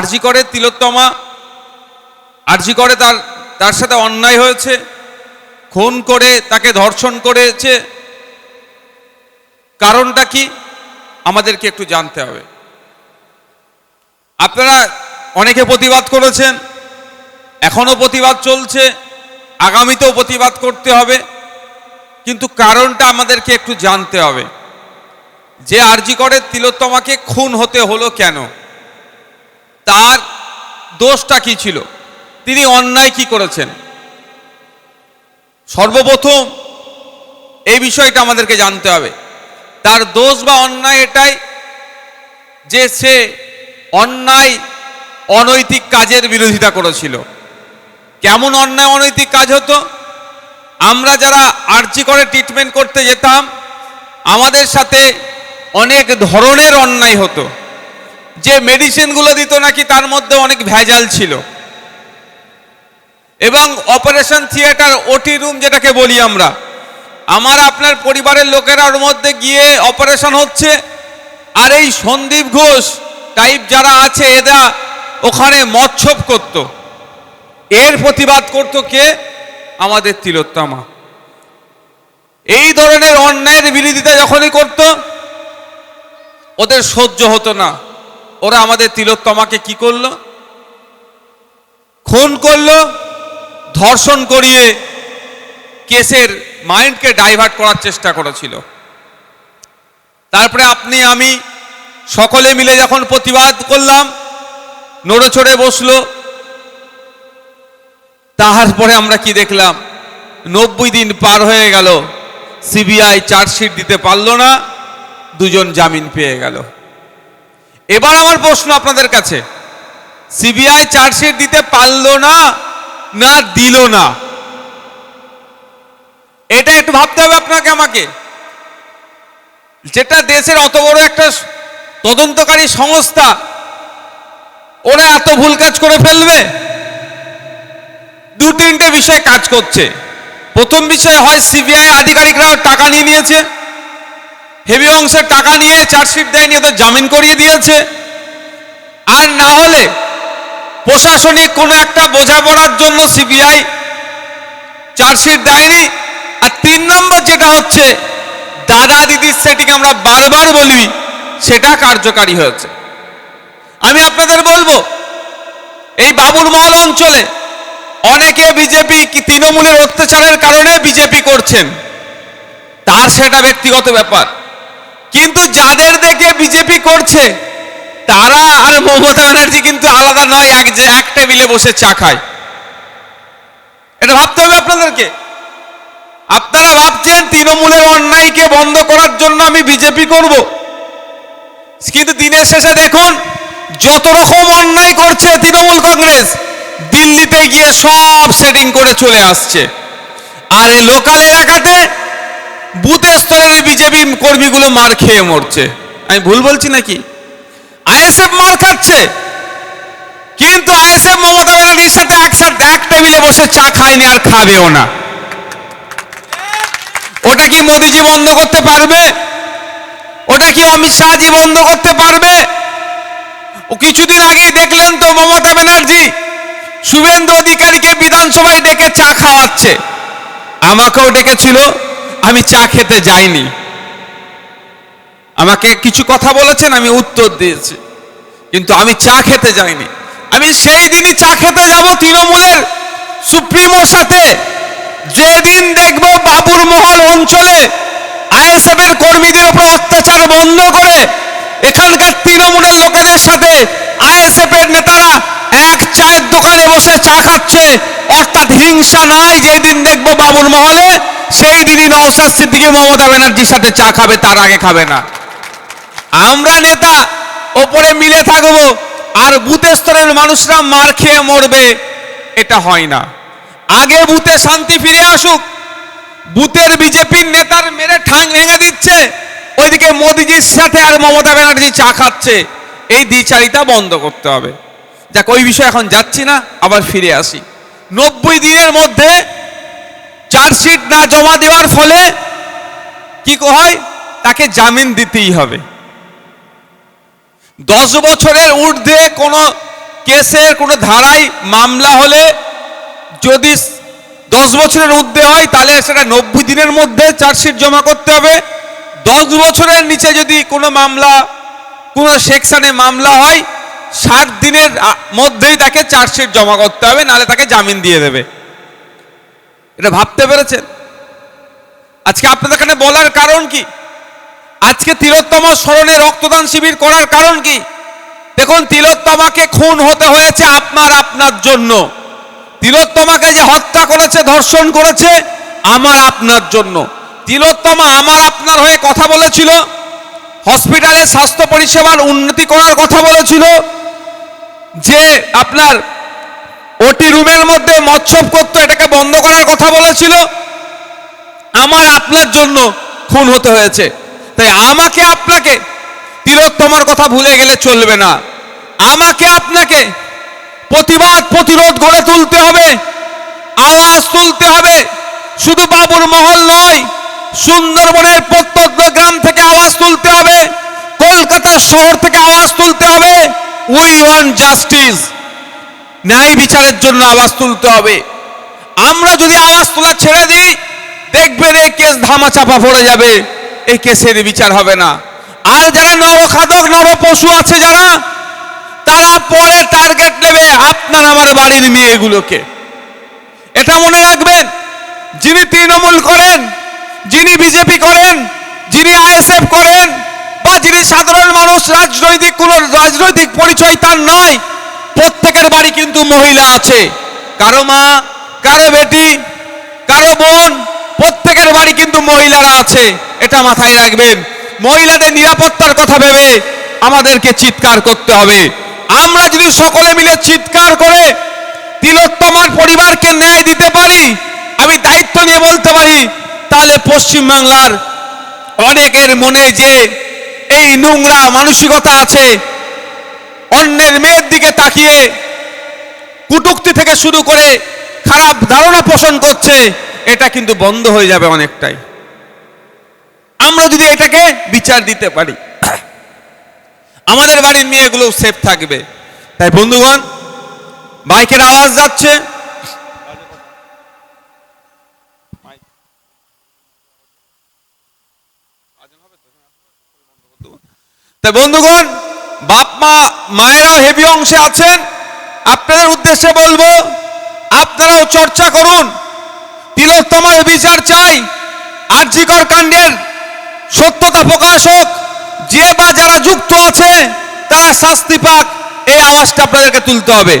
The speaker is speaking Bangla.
আরজি করে তিলোত্তমা। আরজি করে তার তার সাথে অন্যায় হয়েছে। খুন করে তাকে ধর্ষণ করেছে। কারণটা কি? আমাদেরকে একটু জানতে হবে। আপনারা অনেকে প্রতিবাদ করেছেন। এখনও প্রতিবাদ চলছে। আগামীতেও প্রতিবাদ করতে হবে। কিন্তু কারণটা আমাদেরকে একটু জানতে হবে। যে আরজি করে তিলোত্তমাকে খুন হতে হলো কেন? তার দোষটা কি ছিল? তিনি অন্যায় কি করেছেন? সর্বপ্রথম এই বিষয়টা আমাদেরকে জানতে হবে। তার দোষ বা অন্যায় এটাই যে সে অন্যায় অনৈতিক কাজের বিরোধিতা করেছিল। কেমন অন্যায় অনৈতিক কাজ হতো? আমরা যারা আর্জি করে ট্রিটমেন্ট করতে যেতাম, আমাদের সাথে অনেক ধরনের অন্যায় হতো। যে মেডিসিনগুলো দিত নাকি তার মধ্যে অনেক ভেজাল ছিল। এবং অপারেশন থিয়েটার ওটি রুম যেটাকে বলি আমরা, আমার আপনার পরিবারের লোকেরা ওর মধ্যে গিয়ে অপারেশন হচ্ছে। আর এই সন্দীপ ঘোষ টাইপ যারা আছে, এরা ওখানে মৎসব করত। এর প্রতিবাদ করত কে? আমাদের তিলোত্তমা। এই ধরনের অন্যায়ের বিরোধিতা যখনই করত, ওদের সহ্য হতো না। ওরা আমাদের তিলোত্তমাকে কি করল? খুন করল, ধর্ষণ করিয়ে কেসের মাইন্ডকে ডাইভার্ট করার চেষ্টা করেছিল। তারপরে আপনি, আমি সকলে মিলে যখন প্রতিবাদ করলাম নড়ে চড়ে বসল, তারপরে আমরা কি দেখলাম? নব্বই দিন পার হয়ে গেল, সিবিআই চার্জশিট দিতে পারল না, দুজন জামিন পেয়ে গেল। এবার আমার প্রশ্ন আপনাদের কাছে। সিবিআই চার্জশিট দিতে পারল না না দিল না? এটা একটু ভাবতে হবে আপনাকে আমাকে। যেটা দেশের অত বড় একটা তদন্তকারী সংস্থা, ওরা এত ভুল কাজ করে ফেলবে? দু তিনটে বিষয় কাজ করছে। প্রথম বিষয় হয় সিবিআই আধিকারিকরা টাকা নিয়ে নিয়েছে। হেভি অংশের টাকা নিয়ে চার্জশিট দেয়নি ওদের জামিন করিয়ে দিয়েছে। আর না হলে প্রশাসনিক কোনো একটা বোঝাপড়ার জন্য সিবিআই চার্জশিট দেয়নি। আর তিন নম্বর যেটা হচ্ছে, দাদা দিদির সেটিং আমরা বারবার বলি, সেটা কার্যকারী হয়েছে। আমি আপনাদের বলব, এই বাবুর মহল অঞ্চলে অনেকে বিজেপি তৃণমূলের অত্যাচারের কারণে বিজেপি করছেন, তার সেটা ব্যক্তিগত ব্যাপার। কিন্তু যাদের দেখে বিজেপি করছে, তারা আর মমতা ব্যানার্জি কিন্তু আলাদা নয়, এক যে এক টেবিলে বসে চা খায়। এটা ভাবতে হবে আপনাদেরকে। আপনারা ভাবছেন তৃণমূলের অন্যায়কে বন্ধ করার জন্য আমি বিজেপি করব। কিন্তু দিনের শেষে দেখুন, যত রকম অন্যায় করছে তৃণমূল কংগ্রেস, দিল্লিতে গিয়ে সব সেটিং করে চলে আসছে। আর এই লোকাল এলাকাতে বুথ স্তরের বিজেপি কর্মীগুলো মার খেয়ে মরছে। আমি ভুল বলছি নাকি? আইএসএফ মার খাচ্ছে। কিন্তু আইএসএফ মমতা ব্যানার্জির সাথে একসাথে এক টেবিলে বসে চা খায়নি আর খাবেও না। ওটা কি মোদিজি বন্ধ করতে পারবে? ওটা কি অমিত শাহজি বন্ধ করতে পারবে? ও কিছুদিন আগেই দেখলেন তো মমতা ব্যানার্জি শুভেন্দু অধিকারীকে বিধানসভায় ডেকে চা খাওয়াচ্ছে। আমাকেও ডেকেছিল। আমি চা খেতে যাইনি। আমাকে কিছু কথা বলেছেন, আমি উত্তর দিয়েছি। কিন্তু আমি চা খেতে যাইনি। আমি সেই দিনই চা খেতে যাব তৃণমূলের সুপ্রিমোর সাথে। যেদিন দেখব বাবুর মহল অঞ্চলে আইএসএফ এর কর্মীদের উপর অত্যাচার বন্ধ করে এখানকার তৃণমূলের লোকেদের সাথে আইএসএফ এর নেতারা এক চায়ের দোকানে বসে চা খাচ্ছে। অর্থাৎ হিংসা নাই, যেদিন দেখব বাবুর মহলে সেই দিনই নওশাদ সিদ্দিকী মমতা ব্যানার্জির সাথে চা খাবে, তার আগে খাবে না। আমরা নেতা, ওপরে মিলে থাকব, আর বুথ স্তরের মানুষরা মার খেয়ে মরবে, এটা হয় না। আগে বুথে শান্তি ফিরে আসুক, বুথের বিজেপির নেতার মেরে ঠাং ভেঙে দিচ্ছে, ওইদিকে মোদিজির সাথে আর মমতা ব্যানার্জি চা খাচ্ছে। এই দ্বিচারিতা বন্ধ করতে হবে। যাক, ওই বিষয়ে এখন যাচ্ছি না, আবার ফিরে আসি। নব্বই দিনের মধ্যে চার্জশিট না জমা দেওয়ার ফলে কি হয়? তাকে জামিন দিতেই হবে। দশ বছরের ঊর্ধ্বে কোনো কেসের কোনো ধারায় মামলা হলে যদি দশ বছরের ঊর্ধ্বে হয়, তাহলে সেটা নব্বই দিনের মধ্যে চার্জশিট জমা করতে হবে। দশ বছরের নিচে যদি কোনো মামলা, কোনো সেকশনে মামলা হয়, ষাট দিনের মধ্যেই তাকে চার্জশিট জমা করতে হবে, নাহলে তাকে জামিন দিয়ে দেবে। এটা ভাবতে পেরেছেন? আজকে আপনাদের এখানে বলার কারণ কি? আজকে তিলোত্তম স্মরণে রক্তদান শিবির করার কারণ কি? দেখুন, তিলোত্তমাকে খুন হতে হয়েছে আপনার আপনার জন্য। তিলোত্তমাকে যে হত্যা করেছে, ধর্ষণ করেছে, আমার আপনার জন্য। তিলোত্তমা আমার আপনার হয়ে কথা বলেছিল, হসপিটালে স্বাস্থ্য পরিষেবার উন্নতি করার কথা বলেছিল, যে আপনার ওটি রুমের মধ্যে মৎসব করতো এটাকে বন্ধ করার কথা বলেছিল। আমার আপনার জন্য খুন হতে হয়েছে। তাই আমাকে আপনাকে তিলোত্তমার কথা ভুলে গেলে চলবে না। আমাকে আপনাকে প্রতিবাদ, প্রতিরোধ গড়ে তুলতে হবে, আওয়াজ তুলতে হবে। শুধু বাবুর মহল নয়, সুন্দরবনের প্রত্যন্ত গ্রাম থেকে আওয়াজ তুলতে হবে কলকাতা শহর থেকে আওয়াজ তুলতে হবে। উই ওয়ান্ট জাস্টিস ন্যায় বিচারের জন্য আওয়াজ তুলতে হবে। আমরা যদি আওয়াজ তোলা ছেড়ে দিই দেখবেন এই কেস ধামা চাপা পড়ে যাবে। এই কেসের বিচার হবে না। আর যারা নরখাদক নর পশু আছে যারা, তারা পরে টার্গেট নেবে আপনার আমার বাড়ির মেয়েগুলোকে। এটা মনে রাখবেন, যিনি তৃণমূল করেন, যিনি বিজেপি করেন, যিনি আইএসএফ করেন, বা যিনি সাধারণ মানুষ, রাজনৈতিক কোন রাজনৈতিক পরিচয় তার নয় প্রত্যেকের বাড়ি কিন্তু মহিলা আছে। কারও মা, কারও বেটি, কারও বোন, প্রত্যেকের বাড়ি কিন্তু মহিলারা আছে। এটা মাথায় রাখবেন। মহিলাদের নিরাপত্তার কথা ভেবে আমাদেরকে চিৎকার করতে হবে। আমরা যদি সকলে মিলে চিৎকার করে তিলোত্তমার পরিবারকে ন্যায় দিতে পারি, আমি দায়িত্ব নিয়ে বলতে পারি, তাহলে পশ্চিমবাংলার অনেকের মনে যে এই নোংরা মানসিকতা আছে অন্যের মেয়ের দিকে তাকিয়ে কুটুক্তি থেকে শুরু করে খারাপ ধারণা পোষণ করছে, এটা কিন্তু বন্ধ হয়ে যাবে অনেকটাই। আমরা যদি এটাকে বিচার দিতে পারি, আমাদের বাড়ির মেয়েগুলো সেফ থাকবে। তাই বন্ধুগণ বাইকের আওয়াজ যাচ্ছে। তাই বন্ধুগণ বাপ মা মায়েরাও হেভি অংশে আছেন। আপনাদের উদ্দেশ্যে বলব, আপনারাও চর্চা করুন। তিলোত্তমার বিচার চাই। আর্যিকর কাণ্ডের সত্যতা প্রকাশ হোক। যে বা যারা যুক্ত আছে, তারা শাস্তি পাক। এই আওয়াজটা আপনাদেরকে তুলতে হবে।